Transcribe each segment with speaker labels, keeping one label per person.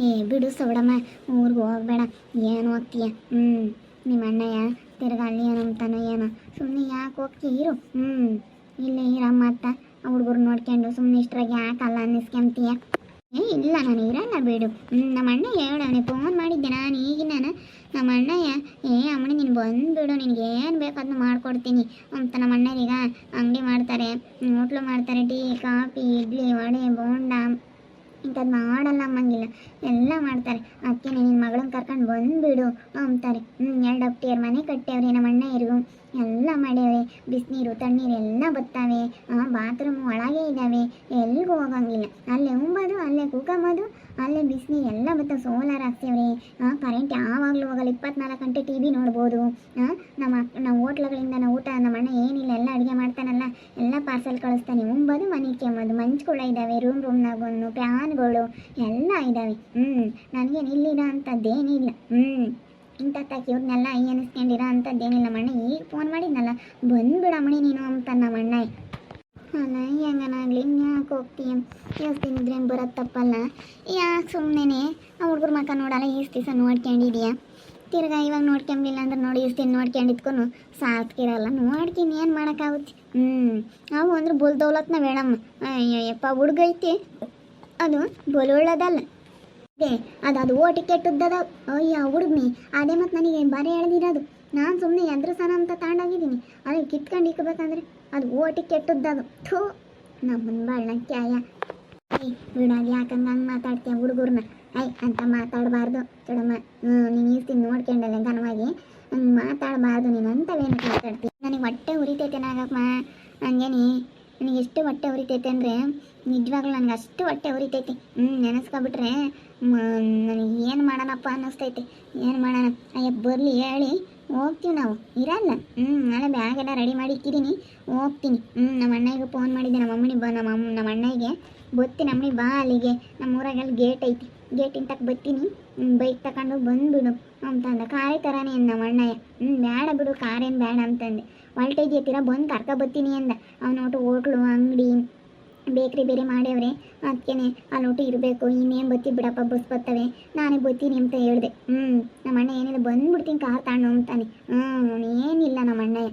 Speaker 1: ಏ, ಬಿಡು ಸೌಡಮ್ಮ ಊರಿಗೆ ಹೋಗ್ಬೇಡ. ಏನು ಹೋಗ್ತೀಯ ಹ್ಞೂ ನಿಮ್ಮ ಅಣ್ಣಯ್ಯ ತಿರ್ಗ ಅಲ್ಲಿ ಏನೋ ಸುಮ್ಮನೆ ಯಾಕೆ ಹೋಗ್ತೀಯ? ಇರು. ಹ್ಞೂ ಇಲ್ಲೇ ಇರಮ್ಮ ಅತ್ತ. ಹುಡುಗರು ನೋಡ್ಕೊಂಡು ಸುಮ್ಮನೆ ಇಷ್ಟರಾಗಿ ಯಾಕೆ ಅಲ್ಲ ಅನ್ನಿಸ್ಕೊಂತೀಯ? ಏ, ಇಲ್ಲ, ನಾನು ಇರಲ್ಲ ಬಿಡು. ಹ್ಞೂ ನಮ್ಮ ಅಣ್ಣ ಹೇಳೋಣೆ ಫೋನ್ ಮಾಡಿದ್ದೆ ನಾನು ಈಗಿನ ನಾನು. ನಮ್ಮ ಅಣ್ಣಯ್ಯ, ಏ ಅಮ್ಮನಿ ನೀನು ಬಂದುಬಿಡು ನಿನಗೆ ಏನು ಬೇಕು ಅದನ್ನ ಮಾಡ್ಕೊಡ್ತೀನಿ. ಅಂತ ನಮ್ಮ ಅಣ್ಣರೀಗ ಅಂಗಡಿ ಮಾಡ್ತಾರೆ ಹೋಟ್ಲು ಮಾಡ್ತಾರೆ, ಟೀ, ಕಾಫಿ, ಇಡ್ಲಿ, ವಡೆ, ಬೋಂಡ. ಇಂಥದ್ದು ಮಾಡಲ್ಲ ಅಮ್ಮಂಗಿಲ್ಲ ಎಲ್ಲ ಮಾಡ್ತಾರೆ. ಅದಕ್ಕೆ ನಿನ್ನ ಮಗಳನ್ನ ಕರ್ಕೊಂಡು ಬಂದುಬಿಡು ಅಂತಾರೆ ಹ್ಞೂ ಎರಡು ಅಪ್ಟಿಯರ್ ಮನೆ ಕಟ್ಟೇವ್ರಿ ನಮ್ಮ ಇರು ಎಲ್ಲ ಮಾಡ್ಯಾವೆ ಬಿಸಿನೀರು, ತಣ್ಣೀರು ಎಲ್ಲ ಬತ್ತಾವೆ. ಬಾತ್ರೂಮ್ ಒಳಗೆ ಇದ್ದಾವೆ ಎಲ್ಲಿಗೂ ಹೋಗಂಗಿಲ್ಲ. ಅಲ್ಲೇ ಉಂಬೋದು, ಅಲ್ಲೇ ಕೂಕಂಬೋದು, ಅಲ್ಲೇ ಬಿಸಿನೀರು ಎಲ್ಲ ಬತ್ತಾವೆ ಸೋಲಾರ್ ಹಾಕ್ತೇವ್ರಿ ಕರೆಂಟ್ ಯಾವಾಗಲೂ ಹೋಗಲ್ಲ. ಇಪ್ಪತ್ನಾಲ್ಕು ಗಂಟೆ ಟಿ ವಿ ನೋಡ್ಬೋದು. ಹಾಂ ನಮ್ಮ ನಮ್ಮ ಹೋಟ್ಲುಗಳಿಂದ ನಾವು ಊಟ, ನಮ್ಮ ಅಣ್ಣ ಪಾರ್ಸಲ್ ಕಳಿಸ್ತಾನೆ. ಒಂಬದು ಮನೆ ಕೆಮ್ಮದು ಮಂಚ್ಗಳು ಇದ್ದಾವೆ ರೂಮ್ ರೂಮ್ನಾಗೊಂದು ಫ್ಯಾನ್ಗಳು ಎಲ್ಲ ಇದ್ದಾವೆ ಹ್ಞೂ ನನಗೇನು ಇಲ್ಲಿರೋ ಅಂಥದ್ದೇನಿಲ್ಲ. ಹ್ಞೂ ತಾಕಿ ಇವ್ರನ್ನೆಲ್ಲ ಐ ಅನಿಸ್ಕೊಂಡಿರೋ ಅಂಥದ್ದೇನಿಲ್ಲ ಮಣ್ಣ. ಈಗ ಫೋನ್ ಮಾಡಿದ್ನಲ್ಲ ಬಂದ್ಬಿಡಮ್ಮಣಿ ನೀನು ಅಂತ ನಮ್ಮ ಅಣ್ಣ ಅಲ್ಲ ಹೆಂಗನಾಗ್ಲಿ ಯಾಕೆ ಹೋಗ್ತೀಯ? ಎಷ್ಟು ಬರತ್ತಪ್ಪಲ್ಲ. ಯಾಕೆ ಸುಮ್ಮನೆ ಆ ಹುಡುಗರ ಮಕ್ಕ ನೋಡಲ್ಲ ಈಸ್ ದಿವಸ ನೋಡ್ಕೊಂಡಿದ್ಯಾ? ತಿರ್ಗಾ ಇವಾಗ ನೋಡ್ಕೊಂಬಿಲ್ಲ ಅಂದ್ರೆ ನೋಡಿ ನೋಡ್ಕೊಂಡು ನೋಡ್ಕೊಂಡಿದ್ಕೊಂಡು ಸಾಕಿರಲ್ಲ ನೋಡ್ತೀನಿ, ಏನು ಮಾಡೋಕ್ಕಾಗುತ್ತೆ? ಹ್ಞೂ ಅವು ಅಂದ್ರೆ ಬುಲ್ ದೌಲತ್ನ ಬೇಡಮ್ಮ ಅಯ್ಯಪ್ಪ ಹುಡುಗೈತಿ ಅದು ಬುಲ್ ಉಳ್ಳದಲ್ಲ ಏ ಅದು ಅದು ಓ ಟಿಕೆಟ್ ಉದ್ದದ ಅಯ್ಯ, ಹುಡುಗ್ನಿ, ಅದೇ ಮತ್ತು ನನಗೆ ಬರೀ ಎಳ್ದಿರೋದು ನಾನು ಸುಮ್ಮನೆ ಎದ್ರಸನ ಅಂತ ತಗೊಂಡೋಗಿದ್ದೀನಿ ಅದಕ್ಕೆ ಕಿತ್ಕೊಂಡು ಇಕ್ಕಬೇಕಂದ್ರೆ ಅದು ಓ ಟಿಕೆಟ್ ಉದ್ದದು. ಥೂ, ನಮ್ಮನ್ ಬಾಳ್ನಕ್ಕೆ ಆಯ ಯಾಕಂಗ ಹಂಗೆ ಮಾತಾಡ್ತೀಯ ಹುಡುಗರ್ನ? ಐ ಅಂತ ಮಾತಾಡಬಾರ್ದು ಚಡಮ್ಮ. ಹ್ಞೂ, ನೀನು ಇರ್ತೀನಿ ನೋಡ್ಕೊಂಡಲ್ಲ ಘನವಾಗಿ. ಹಂಗೆ ಮಾತಾಡಬಾರ್ದು ನೀನು ಅಂತವೇನು ಮಾತಾಡ್ತೀನಿ ನನಗೆ ಹೊಟ್ಟೆ ಉರಿತೈತೆ ನಾಗಮ್ಮ ಹಂಗೇನಿ ನನಗೆ ಎಷ್ಟು ಹೊಟ್ಟೆ ಉರಿತೈತೆ ಅಂದರೆ, ನಿಜವಾಗ್ಲೂ ನನಗೆ ಅಷ್ಟು ಹೊಟ್ಟೆ ಉರಿತೈತೆ. ಹ್ಞೂ, ನೆನೆಸ್ಕೊಬಿಟ್ರೆ ನನಗೆ ಏನು ಮಾಡೋಣಪ್ಪ ಅನ್ನಿಸ್ತೈತೆ. ಏನು ಮಾಡೋಣ? ಅಯ್ಯ, ಬರ್ಲಿ, ಹೇಳಿ. ಹೋಗ್ತೀವಿ ನಾವು. ಇರಲ್ಲ. ಹ್ಞೂ, ನಾಳೆ ಬ್ಯಾಗ್ ಎಲ್ಲ ರೆಡಿ ಮಾಡಿ ಇಟ್ಟಿದ್ದೀನಿ ಹೋಗ್ತೀನಿ. ಹ್ಞೂ, ನಮ್ಮ ಅಣ್ಣಗೆ ಫೋನ್ ಮಾಡಿದ್ದೆ. ನಮ್ಮ ಅಮ್ಮನಿಗೆ ಬ, ನಮ್ಮ ಅಮ್ಮ, ನಮ್ಮ ಅಣ್ಣಗೆ ಬತ್ತಿ ನಮ್ಮನಿ ಬಾ ಅಲ್ಲಿಗೆ ನಮ್ಮ ಊರಾಗಲ್ಲಿ ಗೇಟ್ ಐತಿ. ಗೇಟಿನ ತಕ್ಕ ಬತ್ತೀನಿ. ಬೈಕ್ ತಗೊಂಡು ಬಂದ್ಬಿಡು. ಅಂತಂದ. ಕಾರೇ ಥರನೇ ಅಂದ ನಮ್ಮ ಅಣ್ಣಯ್ಯ ಹ್ಞೂ ಬೇಡ ಬಿಡು ಕಾರೇನು ಬೇಡ ಅಂತಂದೆ. ವಾಲ್ಟೇಜ್ ಎತ್ತಿರ ಬಂದು ಕರ್ಕೊ ಬತ್ತೀನಿ ಅಂದ. ಅವನೊಟ್ಟು ಹೋಟ್ಲು, ಅಂಗಡಿ ಬೇಕ್ರಿ ಬೇರೆ ಮಾಡ್ಯವ್ರೆ. ಅದಕ್ಕೇನೆ ಅಲ್ಲಿ ಒಟ್ಟು ಇರಬೇಕು. ಇನ್ನೇನು ಬತ್ತಿ ಬಿಡಪ್ಪ ಬಸ್ ಬತ್ತವೆ. ನಾನೇ ಬತ್ತೀನಿ ಅಂತ ಹೇಳಿದೆ. ಹ್ಞೂ ನಮ್ಮ ಅಣ್ಣ ಏನಿದೆ ಬಂದ್ಬಿಡ್ತೀನಿ ಕಾರ್ ತಗೊಂಡು ಅಂತಾನೆ. ಹ್ಞೂ ಏನಿಲ್ಲ ನಮ್ಮ ಅಣ್ಣಯ್ಯ.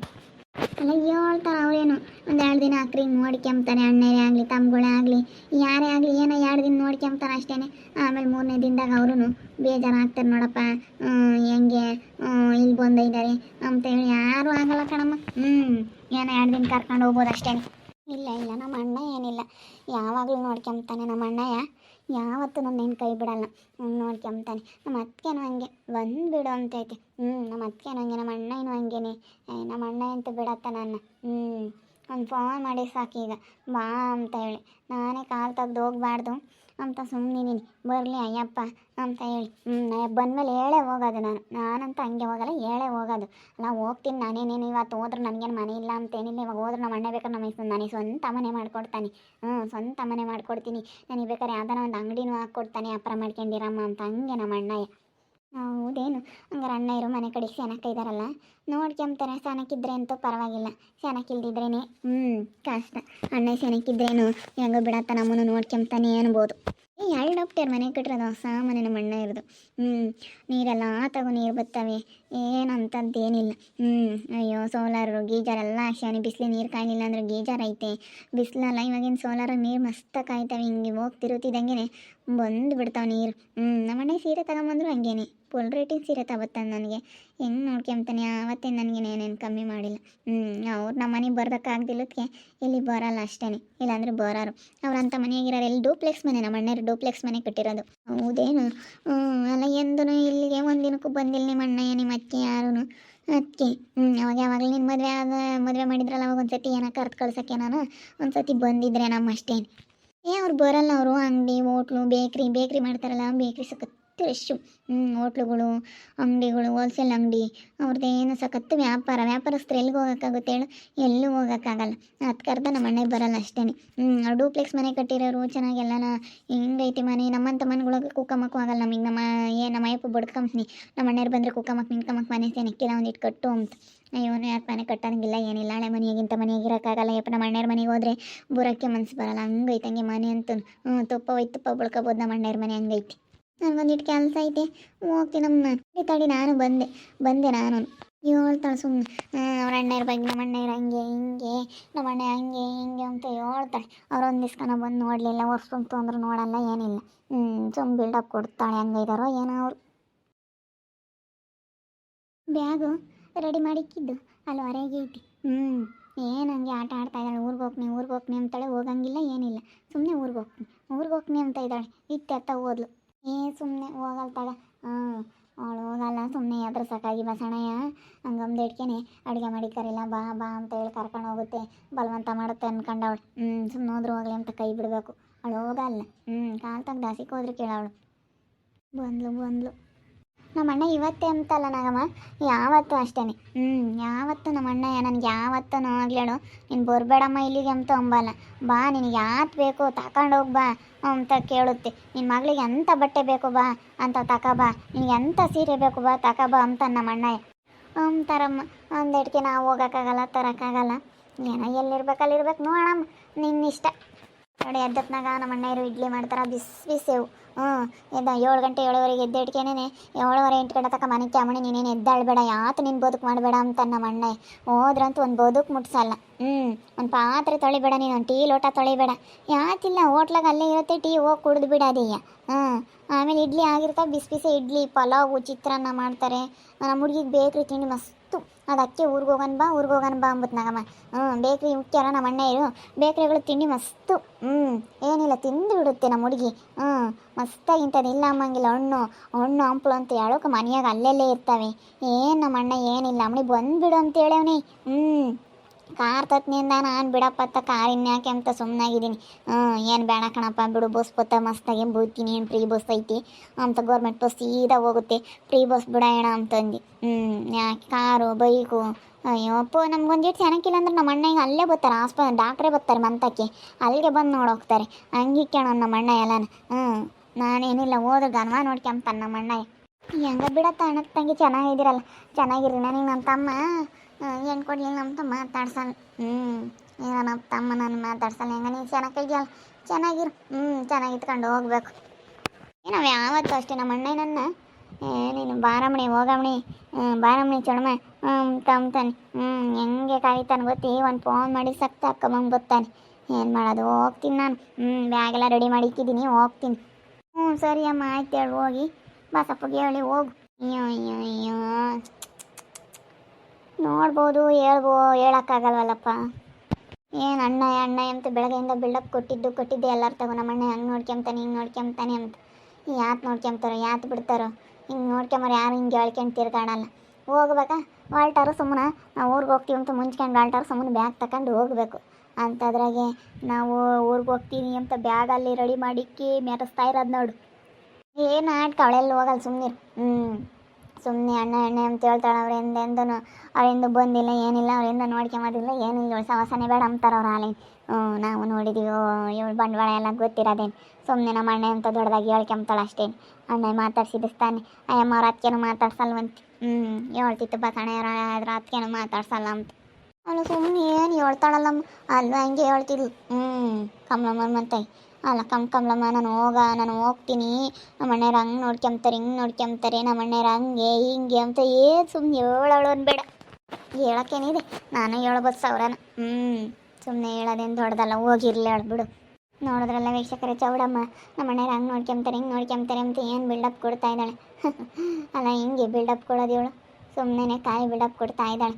Speaker 1: ಅಲ್ಲ ಹೇಳ್ತಾರೆ ಅವರೇನು? ಒಂದು ಎರಡು ದಿನ ಅಕ್ರಿ ನೋಡ್ಕೊಂಬ್ತಾರೆ ಅಣ್ಣರೇ ಆಗಲಿ ತಮ್ಮಗಳೇ ಆಗಲಿ, ಯಾರೇ ಆಗಲಿ, ಏನೋ ಎರಡು ದಿನ ನೋಡ್ಕೊಂಬ್ತಾರೆ ಅಷ್ಟೇ ಆಮೇಲೆ ಮೂರನೇ ದಿನದಾಗ ಅವರು ಬೇಜಾರಾಗ್ತಾರೆ ನೋಡಪ್ಪ ಹೆಂಗೆ ಇಲ್ಲಿ ಬಂದಿದ್ದಾರೆ ಅಂತ ಹೇಳಿ ಯಾರೂ ಆಗಲ್ಲ ಕಣಮ್ಮ. ಹ್ಞೂ ಏನೋ ಎರಡು ದಿನ ಕರ್ಕೊಂಡು ಹೋಗ್ಬೋದು ಅಷ್ಟೇ ಇಲ್ಲ ಇಲ್ಲ, ನಮ್ಮ ಅಣ್ಣ ಏನಿಲ್ಲ. ಯಾವಾಗಲೂ ನೋಡ್ಕೊಂತಾನೆ ನಮ್ಮ ಅಣ್ಣಯ್ಯ. ಯಾವತ್ತೂ ನನ್ನ ಕೈ ಬಿಡಲ್ಲ. ಹ್ಮ್, ನೋಡ್ಕೊಂತಾನೆ ನಮ್ಮ ಅತ್ತಿಗೆನೂ ಹಂಗೆ. ಬಂದುಬಿಡು ಅಂತೈತೆ ಹ್ಞೂ ನಮ್ಮ ಅತ್ತಿಗೆನೂ ಹಂಗೆ ನಮ್ಮ ಅಣ್ಣನೂ ಹಂಗೇನೆ. ನಮ್ಮ ಅಣ್ಣ ಅಂತ ಬಿಡತ್ತ ನನ್ನ? ಹ್ಞೂ ಒಂದು ಫೋನ್ ಮಾಡಿ ಸಾಕೀಗ ಬಾ ಅಂತ ಹೇಳಿ. ನಾನೇ ಕಾಲು ತೆಗ್ದು ಹೋಗ್ಬಾರ್ದು ಅಂತ ಸುಮ್ಮನಿದ್ದೀನಿ ಬರಲಿ ಅಯ್ಯಪ್ಪ ಅಂತ ಹೇಳಿ. ಹ್ಞೂ ಬಂದಮೇಲೆ ಹೇಳೇ ಹೋಗೋದು ನಾನು. ನಾನಂತ ಹಂಗೆ ಹೋಗಲ್ಲ, ಹೇಳೇ ಹೋಗೋದು. ನಾ ಹೋಗ್ತೀನಿ ನಾನೇನೇನು ಇವತ್ತು ಹೋದ್ರೆ ನನಗೇನು ಮನೆ ಇಲ್ಲ ಅಂತೇನಿಲ್ಲ. ಇವಾಗ ಹೋದ್ರೆ ನಮ್ಮ ಅಣ್ಣ ಬೇಕಾದ್ರೆ ನಮ್ಮ ನನಗೆ ಸ್ವಂತ ಮನೆ ಮಾಡ್ಕೊಡ್ತಾನೆ. ಹ್ಞೂ, ಸ್ವಂತ ಮನೆ ಮಾಡ್ಕೊಡ್ತೀನಿ. ನನಗೆ ಬೇಕಾದ್ರೆ ಯಾವ್ದಾರ ಒಂದು ಅಂಗಡಿನೂ ಹಾಕ್ಕೊಡ್ತಾನೆ, ವ್ಯಾಪಾರ ಮಾಡ್ಕೊಂಡಿರಮ್ಮ ಅಂತ. ಹಂಗೆ ನಮ್ಮ ಅಣ್ಣಯ್ಯ. ಹೌದೇನು? ಹಂಗಾರೆ ಅಣ್ಣ ಇರೋ, ಮನೆ ಕಡೆ ಸೆನಕ ಇದ್ದಾರಲ್ಲ ನೋಡ್ಕೊಂತಾರೆ ಸೆನಕಿದ್ರೆ ಅಂತೂ ಪರವಾಗಿಲ್ಲ. ಸೆನಕಿಲ್ದಿದ್ರೇನೆ ಹ್ಞೂ ಕಷ್ಟ. ಅಣ್ಣ ಸೆನಕಿದ್ರೇನು ಹೆಂಗೋ ಬಿಡತ್ತ ನಮ್ಮನ್ನು ನೋಡ್ಕೊಂತಾನೆ ಅನ್ಬೋದು. ಏ, ಎರಡು ಡಾಕ್ಟರ್ ಮನೆ ಕಟ್ಟಿರೋದು, ಹೊಸ ಮನೆ ನಮ್ಮ ಅಣ್ಣ ಇರೋದು. ಹ್ಞೂ ನೀರೆಲ್ಲ ತಗೋ ನೀರು ಬರ್ತವೆ ಏನಂತದ್ದೇನಿಲ್ಲ. ಹ್ಞೂ ಅಯ್ಯೋ, ಸೋಲಾರು ಗೀಜರೆಲ್ಲ ಹಾಕ್ಸ್ಯಾನೆ ಬಿಸಿಲು ನೀರು ಕಾಯಲಿಲ್ಲ ಅಂದ್ರೆ ಗೀಜರ್ ಐತೆ. ಬಿಸಿಲಲ್ಲ, ಇವಾಗಿನ ಸೋಲಾರ ನೀರು ಮಸ್ತ್ ಕಾಯ್ತವೆ. ಹಿಂಗೆ ಹೋಗ್ತಿರುತ್ತಿದ್ದಂಗೆ ಬಂದು ಬಿಡ್ತಾವೆ ನೀರು. ಹ್ಞೂ ನಮ್ಮನೆ ಸೀರೆ ತಗೊಂಬಂದ್ರು ಹಂಗೇನೆ. ಫುಲ್ ರೇಟಿಂಗ್ ಸೀರೆ ತಗೊತ್ತಾನೆ ನನಗೆ. ಹೆಂಗೆ ನೋಡ್ಕೊಂತಾನೆ ಆವತ್ತೇ ನನಗೆ ಏನೇನು ಕಮ್ಮಿ ಮಾಡಿಲ್ಲ. ಹ್ಞೂ ಅವ್ರು ನಮ್ಮ ಮನೆಗೆ ಬರ್ದಕ್ಕಾಗ್ದಿಲ್ಲದಕ್ಕೆ ಇಲ್ಲಿ ಬರಲ್ಲ ಅಷ್ಟೇ ಇಲ್ಲಾಂದ್ರೆ ಬರೋರು. ಅವ್ರಂಥ ಮನೆಯಾಗಿರೋರು ಎಲ್ಲಿ ಡೂಪ್ಲೆಕ್ಸ್ ಮನೆ ನಮ್ಮ ಅಣ್ಣರು ಡೂಪ್ಲೆಕ್ಸ್ ಮನೆ ಕಟ್ಟಿರೋದು. ಹೌದೇನು? ಅಲ್ಲ ಎಂದೂ ಇಲ್ಲಿಗೆ? ಒಂದಿನಕ್ಕೂ ಬಂದಿಲ್ಲ ನಿಮ್ಮ ಅಣ್ಣಯ್ಯ ನಿಮ್ಮ ಅತ್ತೆ ಯಾರೂ ಅದಕ್ಕೆ ಹ್ಞೂ ಅವಾಗ ಯಾವಾಗಲೂ ನಿನ್ನ ಮದುವೆ ಆದ, ಮದುವೆ ಮಾಡಿದ್ರಲ್ಲ ಅವಾಗ ಒಂದು ಸತಿ ಏನಕ್ಕೆ ಕರ್ದು ಕಳ್ಸೋಕ್ಕೆ ನಾನು? ಒಂದು ಸತಿ ಬಂದಿದ್ರೆ ನಮ್ಮ ಅಷ್ಟೇ ಏ ಅವ್ರು ಬರಲ್ಲ ಅವರು. ಅಂಗಡಿ ಹೋಟ್ಲು ಬೇಕ್ರಿ ಬೇಕ್ರಿ ಮಾಡ್ತಾರಲ್ಲ ಬೇಕ್ರಿ ಸಖತ್. ರಶ್ಶು ಹೋಟ್ಲುಗಳು, ಅಂಗಡಿಗಳು ಹೋಲ್ಸೇಲ್ ಅಂಗಡಿ ಅವ್ರದ್ದು ಏನು ಸಖತ್ತು ವ್ಯಾಪಾರ, ವ್ಯಾಪಾರಸ್ಥರು ಎಲ್ಲಿಗೆ ಹೋಗೋಕ್ಕಾಗುತ್ತೆ ಹೇಳು? ಎಲ್ಲೂ ಹೋಗೋಕ್ಕಾಗಲ್ಲ. ಅದಕ್ಕರ್ಧ ನಮ್ಮ ಮನೆಗೆ ಬರಲ್ಲ ಅಷ್ಟೇ ಹ್ಞೂ ಡೂಪ್ಲೆಕ್ಸ್ ಮನೆ ಕಟ್ಟಿರೋರು ಚೆನ್ನಾಗೆಲ್ಲನ ಹಿಂಗೈತಿ ಮನೆ ನಮ್ಮಂಥ ಮನೆಗಳಿಗೆ ಕುಕ್ಕಮಕ್ಕೂ ಆಗಲ್ಲ ನಮಗೆ, ನಮ್ಮ ಏ ನಮ್ಮ ಅಯ್ಯಪ್ಪ ಬಡ್ಕಂಪ್ನಿ ನಮ್ಮ ಮನೆಯವ್ರು ಬಂದರೆ ಕುಕ್ಕಮಕ್ ನಿಂತ್ಕಮಕ್ ಮನೆ ಸೇನಕ್ಕಿಲ್ಲ ಒಂದಿಟ್ಟು ಕಟ್ಟು ಅಂತ. ಅಯ್ಯೋನು ಯಾಕೆ ಮನೆ ಕಟ್ಟೋಂಗಿಲ್ಲ ಏನಿಲ್ಲ ಹಳೆ ಮನೆಯಾಗಿಂತ ಮನೆಯಾಗ ಇರೋಕ್ಕಾಗಲ್ಲ. ಯಪ್ಪ ನಮ್ಮ ಅಣ್ಣರ ಮನೆಗೆ ಹೋದ್ರೆ ಬರೋಕ್ಕೆ ಮನ್ಸು ಬರಲ್ಲ. ಹಂಗೈತೆ ಹಂಗೆ ಮನೆ ಅಂತೂ ಹ್ಞೂ ತುಪ್ಪ ಒಯ್ತು ತುಪ್ಪ ಬಳ್ಕೊಬೋದು ನಮ್ಮ ಅಣ್ಣರ ಮನೆ, ಹಂಗೈತಿ. ನನಗೊಂದಿಟ್ಟು ಕೆಲಸ ಐತೆ ಹೋಗ್ತೀನಮ್ಮ ತಡಿ ನಾನು ಬಂದೆ ಬಂದೆ ನಾನು. ಹೇಳ್ತಾಳೆ ಸುಮ್ಮನೆ ಅವ್ರ ಅಣ್ಣರ ಬಗ್ಗೆ ನಮ್ಮ ಅಣ್ಣಯ್ಯರು ಹಂಗೆ, ಹಿಂಗೆ, ನಮ್ಮ ಅಣ್ಣ ಹಂಗೆ, ಹಿಂಗೆ ಅಂತ ಹೇಳ್ತಾಳೆ. ಅವ್ರು ದಿಸ್ಕನ ಬಂದು ನೋಡಲಿಲ್ಲ ವರ್ಷಂತು ಅಂದ್ರೆ ನೋಡಲ್ಲ, ಏನಿಲ್ಲ. ಹ್ಞೂ ಸುಮ್ಮ ಬಿಲ್ಡಪ್ ಕೊಡ್ತಾಳೆ, ಹಂಗೈದಾರೋ ಏನೋ ಅವರು. ಬ್ಯಾಗು ರೆಡಿ ಮಾಡಿಕ್ಕಿದ್ದು ಅಲ್ಲಿ ಹೊರಗೆ ಐತಿ ಹ್ಞೂ ಏನು ಹಂಗೆ ಆಟ ಆಡ್ತಾ ಇದ್ದಾಳೆ, ಊರಿಗೆ ಹೋಗ್ನಿ ಊರಿಗೆ ಹೋಗ್ನಿ ಅಂತಾಳೆ ಹೋಗಂಗಿಲ್ಲ, ಏನಿಲ್ಲ. ಸುಮ್ಮನೆ ಊರಿಗೆ ಹೋಗ್ತೀನಿ, ಊರಿಗೆ ಹೋಗ್ನಿ ಅಂತ ಇದ್ದಾಳೆ, ಇತ್ತೆತ್ತ ಓದ್ಲು ಏ ಸುಮ್ಮನೆ ಹೋಗಲ್ ತಗ ಹಾಂ ಅವಳು ಹೋಗಲ್ಲ ಸುಮ್ಮನೆ ಅದ್ರ ಸಾಕಾಗಿ ಬಸಣಯ್ಯ ಹಂಗಮ್ದು ಇಟ್ಕೆನೆ ಅಡುಗೆ ಮಾಡಿ ಕರಿಲ್ಲ ಬಾ ಬಾ ಅಂತ ಹೇಳಿ ಕರ್ಕೊಂಡು ಹೋಗುತ್ತೆ. ಬಲವಂತ ಮಾಡುತ್ತೆ ಅನ್ಕೊಂಡವಳು ಹ್ಞೂ ಸುಮ್ಮನೆ ಹೋದ್ರು ಹೋಗ್ಲಿ ಅಂತ ಕೈ ಬಿಡಬೇಕು. ಅವಳು ಹೋಗಲ್ಲ. ಹ್ಞೂ ಕಾಲು ತಗ ದಾಸಿಗೆ ಹೋದ್ರೆ ಕೇಳವಳು ಬಂದ್ಲು ಬಂದ್ಲು. ನಮ್ಮ ಅಣ್ಣ ಇವತ್ತೇ ಅಂತಲ್ಲ ನಾಗಮ್ಮ. ಯಾವತ್ತೂ ಅಷ್ಟೇ ಹ್ಞೂ ಯಾವತ್ತೂ ನಮ್ಮ ಅಣ್ಣ ನನಗೆ ಯಾವತ್ತೂ ಆಗ್ಲೇಳು ನೀನು ಬರಬೇಡಮ್ಮ ಇಲ್ಲಿಗೆ ಅಂತ ಅಂಬಲ್ಲ ಬಾ, ನಿನಗೆ ಯಾತ್ ಬೇಕು ತಗೊಂಡೋಗಿ ಬಾ ಅಂತ ಕೇಳುತ್ತೆ. ನಿನ್ನ ಮಗಳಿಗೆ ಎಂಥ ಬಟ್ಟೆ ಬೇಕು ಬಾ ಅಂತ ತಕ ಬಾ. ನಿನಗೆ ಎಂಥ ಸೀರೆ ಬೇಕು ಬಾ ತಕ ಬಾ ಅಂತ ನಮ್ಮ ಅಣ್ಣ ಅಂತಾರಮ್ಮ ಒಂದೆಡ್ಕೆ ನಾವು ಹೋಗೋಕ್ಕಾಗಲ್ಲ, ತರೋಕ್ಕಾಗಲ್ಲ. ಏನೋ ಎಲ್ಲಿರ್ಬೇಕು ಅಲ್ಲಿರ್ಬೇಕು ನೋಡಮ್ಮ ನಿನ್ನ ಇಷ್ಟ ನೋಡಿ ಎದ್ದತ್ನಾಗ ನಮ್ಮ ಅಣ್ಣರು ಇಡ್ಲಿ ಮಾಡ್ತಾರೆ, ಬಿಸಿ ಬಿಸಿವು ಹ್ಞೂ ಎದ್ದ ಏಳು ಗಂಟೆ ಏಳುವರೆಗೆ ಎದ್ದೇಡ್ಕೇನೆ ಏಳುವರೆ ಎಂಟು ಗಂಟೆ ತನಕ ಮನೆ ಕ್ಯಾಮಣಿ, ನೀನೇನು ಎದ್ದಾಳ್ಬೇಡ ಯಾತು ನಿನ್ನ ಬದುಕು ಮಾಡಬೇಡ ಅಂತ ನಮ್ಮ ಅಣ್ಣ ಹೋದ್ರಂತೂ ಒಂದು ಬದುಕು ಮುಟ್ಸಲ್ಲ. ಹ್ಞೂ ಒಂದು ಪಾತ್ರೆ ತೊಳಿಬೇಡ ನೀನು, ಒಂದು ಟೀ ಲೋಟ ತೊಳಿಬೇಡ. ಯಾತಿಲ್ಲ, ಹೋಟ್ಲಾಗ ಅಲ್ಲೇ ಇರುತ್ತೆ, ಟೀ ಹೋಗಿ ಕುಡಿದು ಬಿಡೋದೀಯ ಹ್ಞೂ ಆಮೇಲೆ ಇಡ್ಲಿ ಆಗಿರ್ತಾವೆ, ಬಿಸಿ ಬಿಸಿ ಇಡ್ಲಿ, ಪಲಾವು, ಚಿತ್ರಾನ್ನ ಮಾಡ್ತಾರೆ. ನಮ್ಮ ಹುಡುಗಿಗೆ ಬೇಕ್ರಿ ತಿಂಡಿ ಮಸ್ತು. ಅದು ಅಕ್ಕಿ ಊರಿಗೆ ಹೋಗೋಣ ಬಾ, ಊರಿಗೆ ಹೋಗೋಣ ಬಾ ಅಂಬುತ್ ನಾಗಮ್ಮ. ಹ್ಞೂ ಬೇಕ್ರಿ ಮುಖ್ಯರ ನಮ್ಮ ಅಣ್ಣ ಇರು ಬೇಕ್ರಿಗಳು ತಿಂಡಿ ಮಸ್ತು. ಹ್ಞೂ ಏನಿಲ್ಲ, ತಿಂದು ಬಿಡುತ್ತೆ ನಮ್ಮ ಹುಡುಗಿ. ಹ್ಞೂ ಮಸ್ತಾಗಿ ಇಂಥದ್ದು ಇಲ್ಲ ಅಮ್ಮಂಗಿಲ್ಲ. ಹಣ್ಣು ಹಣ್ಣು, ಹಂಪಲು ಅಂತ ಹೇಳೋಕೆ ಮನೆಯಾಗ ಅಲ್ಲೆಲ್ಲೇ ಇರ್ತವೆ. ಏನು ನಮ್ಮ ಅಣ್ಣ ಏನಿಲ್ಲ. ಅಮ್ಮನಿ ಬಂದುಬಿಡು ಹೇಳವನೇ ಹ್ಞೂ ಕಾರ್ ತತ್ನಿಂದ ನಾನು ಬಿಡಪ್ಪ ಅತ್ತ, ಕಾರ್ ಇನ್ಯಾಕೆ ಅಂತ ಸುಮ್ಮನಾಗಿದ್ದೀನಿ ಏನು ಬೇಡ ಕಣಪ್ಪ, ಬಿಡು, ಬಸ್ ಪೊತ್ತ ಮಸ್ತಾಗಿ ಬೋಗ್ತೀನಿ ಏನು ಫ್ರೀ ಬಸ್ ಐತಿ ಅಂತ ಗೌರ್ಮೆಂಟ್ ಬಸ್ ಸೀದಾ ಹೋಗುತ್ತೆ. ಫ್ರೀ ಬಸ್ ಬಿಡೋಣ ಅಂತಂದು. ಹ್ಞೂ ಯಾಕೆ ಕಾರು, ಬೈಕು ಅಯ್ಯೋಪ್ಪ ನಮ್ಗೊಂದಿಟ್ಟು ಚೆನ್ನಾಗಿಲ್ಲ ಅಂದ್ರೆ ನಮ್ಮ ಅಣ್ಣಗೆ ಅಲ್ಲೇ ಬರ್ತಾರೆ ಆಸ್ಪ ಡಾಕ್ಟ್ರೇ ಬರ್ತಾರೆ ಮಂತಕ್ಕೆ. ಅಲ್ಲಿಗೆ ಬಂದು ನೋಡೋಗ್ತಾರೆ. ಹಂಗೆ ಕೇಳೋಣ ನಮ್ಮ ಅಣ್ಣ ಎಲ್ಲಾನ. ಹ್ಞೂ ನಾನೇನಿಲ್ಲ ಹೋದ್ರೆ ಗನ್ವ ನೋಡ್ಕೊಂತಾನೆ ನಮ್ಮ ಅಣ್ಣ. ಹೆಂಗ ಬಿಡತ್ತ ಅಣ್ಣ ತಂಗಿ, ಚೆನ್ನಾಗಿದ್ದೀರಲ್ಲ ಚೆನ್ನಾಗಿರಿ ನನಗೆ ನನ್ನ ತಮ್ಮ. ಏನು ಕೊಡ್ಲಿಲ್ಲ ನಮ್ಮ ತಮ್ಮ ಮಾತಾಡ್ಸಲ್ಲ ಹ್ಞೂ ಏನೋ ನಮ್ಮ ತಮ್ಮ ನಾನು ಮಾತಾಡ್ಸಲ್ಲ ಹೆಂಗ ನೀನು ಚೆನ್ನಾಗಿ ಇದೆಯಲ್ಲ ಚೆನ್ನಾಗಿರು. ಹ್ಞೂ ಚೆನ್ನಾಗಿ ಇಟ್ಕೊಂಡು ಹೋಗ್ಬೇಕು. ನಾವು ಯಾವತ್ತೂ ಅಷ್ಟೇ ನಮ್ಮ ಅಣ್ಣ ನನ್ನ. ಏ, ನೀನು ಬಾರಮಣಿ ಹೋಗಮಣಿ ಬಾರಮಣಿ ಚೊಡಮ. ಹ್ಞೂ ತಮ್ತಾನೆ. ಹ್ಞೂ ಹೆಂಗೆ ಕಾಯ್ತಾನೆ ಗೊತ್ತಿ? ಒಂದು ಫೋನ್ ಮಾಡಿ ಸಕ್ತ ಅಕ್ಕಮ್ಮಂಗೆ ಗೊತ್ತಾನೆ ಏನು ಮಾಡೋದು? ಹೋಗ್ತೀನಿ ನಾನು. ಹ್ಞೂ ಬ್ಯಾಗೆಲ್ಲ ರೆಡಿ ಮಾಡಿ ಇಕ್ಕಿದ್ದೀನಿ, ಹೋಗ್ತೀನಿ. ಹ್ಞೂ ಸರಿ ಅಮ್ಮ, ಆಯ್ತು ಹೇಳಿ, ಹೋಗಿ. ಬಸಪ್ಪಗೆ ಹೇಳಿ, ಹೋಗು. ಅಯ್ಯೋ ಅಯ್ಯೋ ಅಯ್ಯೋ. ನೋಡ್ಬೋದು ಹೇಳ್ಬೋ ಹೇಳೋಕ್ಕಾಗಲ್ವಲ್ಲಪ್ಪ. ಏನು ಅಣ್ಣ ಅಣ್ಣ ಅಂತ ಬೆಳಗ್ಗೆಯಿಂದ ಬಿಲ್ಡಪ್ ಕೊಟ್ಟಿದ್ದು, ಕೊಟ್ಟಿದ್ದೆ ಎಲ್ಲರೂ ತಗೋ ನಮ್ಮ ಅಣ್ಣ ಹಂಗೆ ನೋಡ್ಕೊಂತಾನೆ ಹಿಂಗೆ ನೋಡ್ಕೊಂತಾನೆ ಅಂತ. ಯಾತ್ ನೋಡ್ಕೊಂತಾರೋ ಯಾತ್ ಬಿಡ್ತಾರೋ, ಹಿಂಗೆ ನೋಡ್ಕೊಂಬರು ಯಾರು ಹಿಂಗೆ ಹೇಳ್ಕೊಂಡು ತಿರ್ಗಾಡಲ್ಲ. ಹೋಗ್ಬೇಕಾ, ವಾಲ್ಟಾರು ಸುಮ್ಮನೆ ನಾವು ಊರಿಗೆ ಹೋಗ್ತೀವಿ ಅಂತ ಮುಂಚ್ಕೊಂಡು ವಾಲ್ಟಾರು ಸುಮ್ಮನೆ ಬ್ಯಾಗ್ ತಗೊಂಡು ಹೋಗಬೇಕು. ಅಂಥದ್ರಾಗೆ ನಾವು ಊರಿಗೆ ಹೋಗ್ತೀವಿ ಅಂತ ಬ್ಯಾಗ್ ಅಲ್ಲಿ ರೆಡಿ ಮಾಡಿಕ್ಕಿ ಮೆರೆಸ್ತಾ ಇರೋದು ನೋಡು. ಏನು ಆಟ್ಕ ಅವಳೆಲ್ಲ ಹೋಗಲ್ಲ ಸುಮ್ಮನೆ ಹ್ಞೂ ಸುಮ್ಮನೆ ಅಣ್ಣ, ಎಣ್ಣೆ ಅಂತ ಹೇಳ್ತಾಳೆ ಅವ್ರಿಂದ ಎಂದನು. ಅವರಿಂದ ಬಂದಿಲ್ಲ, ಏನಿಲ್ಲ ಅವರಿಂದ ಮಾಡಿಲ್ಲ ಏನಿಲ್ಲ ಇವಳು ಸವಾಸನೆ ಬೇಡ ಅಂತಾರೆ ಅವ್ರು ಹಾಲಿ ಹ್ಞೂ, ನಾವು ನೋಡಿದೀವಿ, ಇವಳು ಬಂಡವಾಳ ಎಲ್ಲ ಗೊತ್ತಿರೋದೇನು ಸುಮ್ಮನೆ ನಮ್ಮ ಅಣ್ಣ ಅಂತ ದೊಡ್ಡದಾಗಿ ಹೇಳ್ಕೊಂತಾಳೆ ಅಷ್ಟೇ. ಅಣ್ಣ ಮಾತಾಡ್ಸಿದಿಸ್ತಾನೆ ಅಯ್ಯಮ್ಮ, ಅವ್ರ ಅದಕ್ಕೇನು ಮಾತಾಡ್ಸಲ್ವಂತ ಹ್ಞೂ, ಹೇಳ್ತಿತ್ತು ಬಸಣ್ಣ ಅದ್ರ ಅದಕ್ಕೇನು ಮಾತಾಡ್ಸಲ್ಲ ಅಂತ. ಅವಳು ಸುಮ್ಮನೆ ಏನು ಹೇಳ್ತಾಳಲ್ಲಮ್ಮ. ಅಲ್ವಾ, ಹಂಗೆ ಹೇಳ್ತಿದ್ಲು. ಹ್ಞೂ ಕಮಲಮ್ಮ ಮತ್ತೆ. ಅಲ್ಲ, ಕಮ್ ಕಮ್ಲಮ್ಮ, ನಾನು ಹೋಗ, ನಾನು ಹೋಗ್ತೀನಿ. ನಮ್ಮ ಹಂಗೆ ನೋಡ್ಕೊಂತಾರೆ ಹಿಂಗೆ ನೋಡ್ಕೊಂತಾರೆ ನಮ್ಮ ಅಣ್ಣವ್ರು ಹಂಗೆ, ಹಿಂಗೆ ಅಂತ ಏನು ಸುಮ್ಮನೆ ಹೇಳೋಳು ಅನ್ಬೇಡ. ಹೇಳೋಕ್ಕೇನಿದೆ? ನಾನು ಹೇಳ್ಬೋದು ಸಾವಿರನ ಹ್ಞೂ ಸುಮ್ಮನೆ ಹೇಳೋದೇನು ದೊಡ್ಡದಲ್ಲ, ಹೋಗಿರ್ಲಿ ಹೇಳ್ಬಿಡು ನೋಡಿದ್ರಲ್ಲ ವೀಕ್ಷಕರೇ, ಚೌಡಮ್ಮ. ನಮ್ಮ ಅಣ್ಣವ್ರು ಹಂಗೆ ನೋಡ್ಕೊಂತಾರೆ ಹಿಂಗೆ ನೋಡ್ಕೊಂತಾರೆ ಅಂತ ಏನು ಬಿಲ್ಡಪ್ ಕೊಡ್ತಾ ಇದ್ದಾಳೆ? ಅಲ್ಲ, ಹಿಂಗೆ ಬಿಲ್ಡಪ್ ಕೊಡೋದು ಇವಳು ಸುಮ್ಮನೆ ಕಾಯಿ ಬಿಲ್ಡಪ್ ಕೊಡ್ತಾ ಇದ್ದಾಳೆ.